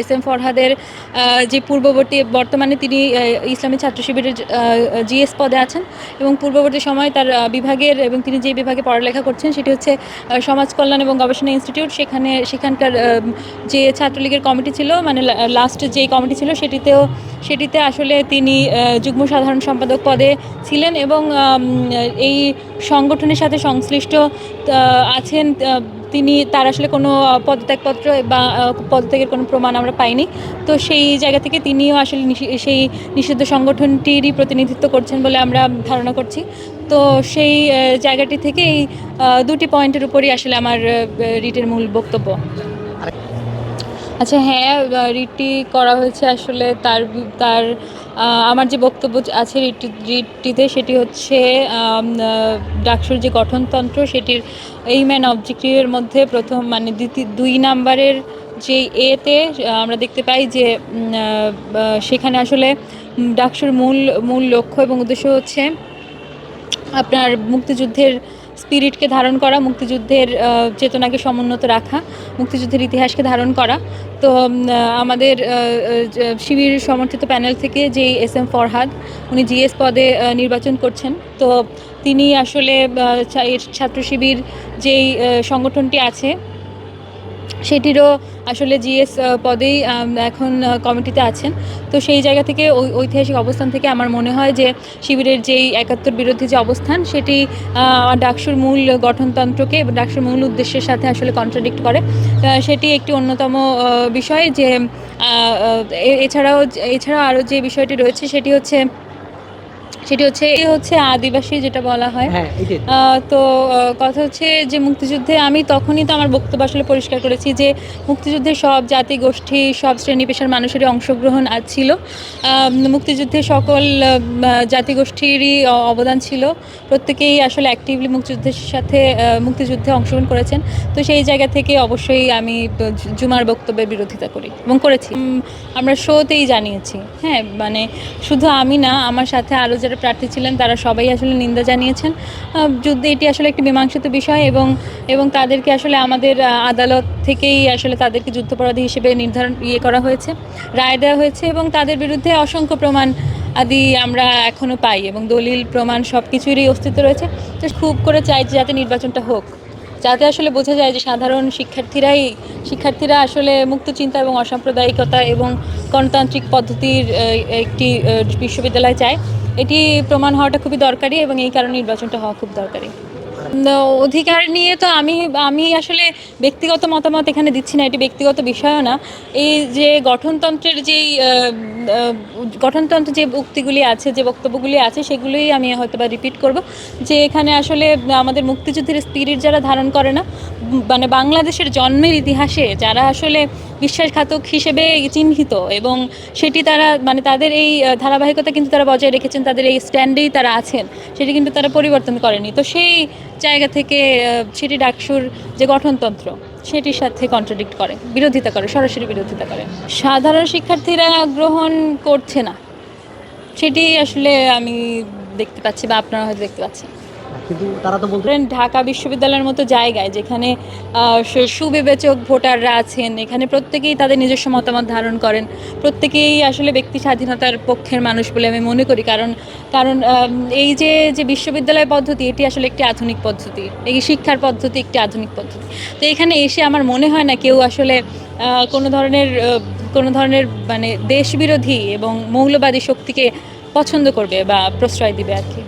S M ফরহাদের যে পূর্ববর্তী, বর্তমানে তিনি ইসলামী ছাত্র শিবিরের জিএস পদে আছেন এবং পূর্ববর্তী সময় তার বিভাগের এবং তিনি যে বিভাগে পড়ালেখা করছেন সেটি হচ্ছে সমাজ কল্যাণ এবং গবেষণা ইনস্টিটিউট। সেখানে, সেখানকার যে ছাত্রলীগের কমিটি ছিল মানে লাস্ট যে কমিটি ছিল সেটিতেও, সেটিতে আসলে তিনি যুগ্ম সাধারণ সম্পাদক পদে ছিলেন এবং এই সংগঠনের সাথে সংশ্লিষ্ট আছেন তিনি, তার আসলে কোনো পদত্যাগপত্র বা পদত্যাগের কোনো প্রমাণ আমরা পাইনি। তো সেই জায়গা থেকে তিনিও আসলে সেই নিষিদ্ধ সংগঠনটিরই প্রতিনিধিত্ব করছেন বলে আমরা ধারণা করছি। তো সেই জায়গাটি থেকে এই দুটি পয়েন্টের উপরই আসলে আমার রিটের মূল বক্তব্য। আচ্ছা হ্যাঁ রিটটি করা হয়েছে আসলে তার তার আমার যে বক্তব্য আছে রিটটি রিটটিতে সেটি হচ্ছে ডাকসুর যে গঠনতন্ত্র সেটির এই ম্যান অবজেক্টিভের মধ্যে প্রথম মানে দ্বিতীয়, দুই নাম্বারের যে এতে আমরা দেখতে পাই যে সেখানে আসলে ডাকসুর মূল মূল লক্ষ্য এবং উদ্দেশ্য হচ্ছে আপনার মুক্তিযুদ্ধের স্পিরিটকে ধারণ করা, মুক্তিযুদ্ধের চেতনাকে সমুন্নত রাখা, মুক্তিযুদ্ধের ইতিহাসকে ধারণ করা। তো আমাদের শিবির সমর্থিত প্যানেল থেকে যেই এস এম ফরহাদ, উনি জিএস পদে নির্বাচন করছেন। তো, তিনি আসলে ছাত্র শিবির যেই সংগঠনটি আছে সেটিরও আসলে জিএস পদেই এখন কমিটিতে আছেন। তো সেই জায়গা থেকে ওই ঐতিহাসিক অবস্থান থেকে আমার মনে হয় যে শিবিরের যেই একাত্তর বিরোধী যে অবস্থান, সেটি ডাকসুর মূল গঠনতন্ত্রকে ডাকসুর মূল উদ্দেশ্যের সাথে আসলে কন্ট্রাডিক্ট করে। সেটি একটি অন্যতম বিষয় যে এছাড়াও এছাড়াও আরও যে বিষয়টি রয়েছে, সেটি হচ্ছে সেটি হচ্ছে এ হচ্ছে আদিবাসী যেটা বলা হয়। হ্যাঁ তো। কথা হচ্ছে যে মুক্তিযুদ্ধে আমি তখনই তো আমার বক্তব্য আসলে পরিষ্কার করেছি যে মুক্তিযুদ্ধে সব জাতি গোষ্ঠী সব শ্রেণি পেশার মানুষেরই অংশগ্রহণ আজ ছিল। মুক্তিযুদ্ধে সকল জাতিগোষ্ঠীরই অবদান ছিল। প্রত্যেকেই আসলে অ্যাক্টিভলি মুক্তিযুদ্ধের সাথে মুক্তিযুদ্ধে অংশগ্রহণ করেছেন। তো সেই জায়গা থেকে অবশ্যই আমি জুমার বক্তব্যের বিরোধিতা করি এবং করেছি। আমরা শোতেই জানিয়েছি। হ্যাঁ মানে শুধু আমি না আমার সাথে আরও যারা প্রার্থী ছিলেন, তারা সবাই আসলে নিন্দা জানিয়েছেন। যুদ্ধে এটি আসলে একটি মীমাংসিত বিষয় এবং এবং তাদেরকে আসলে আমাদের আদালত থেকেই আসলে তাদেরকে যুদ্ধাপরাধী হিসেবে নির্ধারণ ইয়ে করা হয়েছে, রায় দেওয়া হয়েছে এবং তাদের বিরুদ্ধে অসংখ্য প্রমাণ আদি আমরা এখনও পাই এবং দলিল, প্রমাণ সব কিছুরই অস্তিত্ব রয়েছে। তো খুব করে চাই যে যাতে নির্বাচনটা হোক। যাতে আসলে বোঝা যায় যে সাধারণ শিক্ষার্থীরাই, শিক্ষার্থীরা আসলে মুক্ত চিন্তা এবং অসাম্প্রদায়িকতা এবং গণতান্ত্রিক পদ্ধতির একটি বিশ্ববিদ্যালয় চায়। এটি প্রমাণ হওয়াটা খুবই দরকারি এবং এই কারণে নির্বাচনটা হওয়া খুব দরকারি। অধিকার নিয়ে তো আমি আমি আসলে ব্যক্তিগত মতামত এখানে দিচ্ছি না, এটি ব্যক্তিগত বিষয়ও না। এই যে গঠনতন্ত্রের যেই গঠনতন্ত্র যে উক্তিগুলি আছে, যে বক্তব্যগুলি আছে, সেগুলোই আমি হয়তো বা রিপিট করব। যে এখানে আসলে আমাদের মুক্তিযুদ্ধের স্পিরিট যারা ধারণ করে না মানে বাংলাদেশের জন্মের ইতিহাসে যারা আসলে বিশ্বাসঘাতক হিসেবে চিহ্নিত এবং সেটি তারা মানে তাদের এই ধারাবাহিকতা কিন্তু তারা বজায় রেখেছেন, তাদের এই স্ট্যান্ডেই তারা আছেন, সেটি কিন্তু তারা পরিবর্তন করেনি। তো সেই জায়গা থেকে সেটি ডাকসুর যে গঠনতন্ত্র, সেটির সাথে কন্ট্রাডিক্ট করে, বিরোধিতা করে, সরাসরি বিরোধিতা করে। সাধারণ শিক্ষার্থীরা গ্রহণ করছে না, সেটি আসলে আমি দেখতে পাচ্ছি বা আপনারা হয়তো দেখতে পাচ্ছেন। বলতে ঢাকা বিশ্ববিদ্যালয়ের মতো জায়গায় যেখানে সুবিবেচক ভোটাররা আছেন, এখানে প্রত্যেকেই তাদের নিজস্ব মতামত ধারণ করেন, প্রত্যেকেই আসলে ব্যক্তি স্বাধীনতার পক্ষের মানুষ বলে আমি মনে করি, কারণ কারণ এই যে যে বিশ্ববিদ্যালয় পদ্ধতি, এটি আসলে একটি আধুনিক পদ্ধতি, এই শিক্ষার পদ্ধতি একটি আধুনিক পদ্ধতি। তো এখানে এসে আমার মনে হয় না কেউ আসলে কোনো ধরনের কোনো ধরনের মানে দেশবিরোধী এবং মৌলবাদী শক্তিকে পছন্দ করবে বা প্রশ্রয় দিবে আর কি।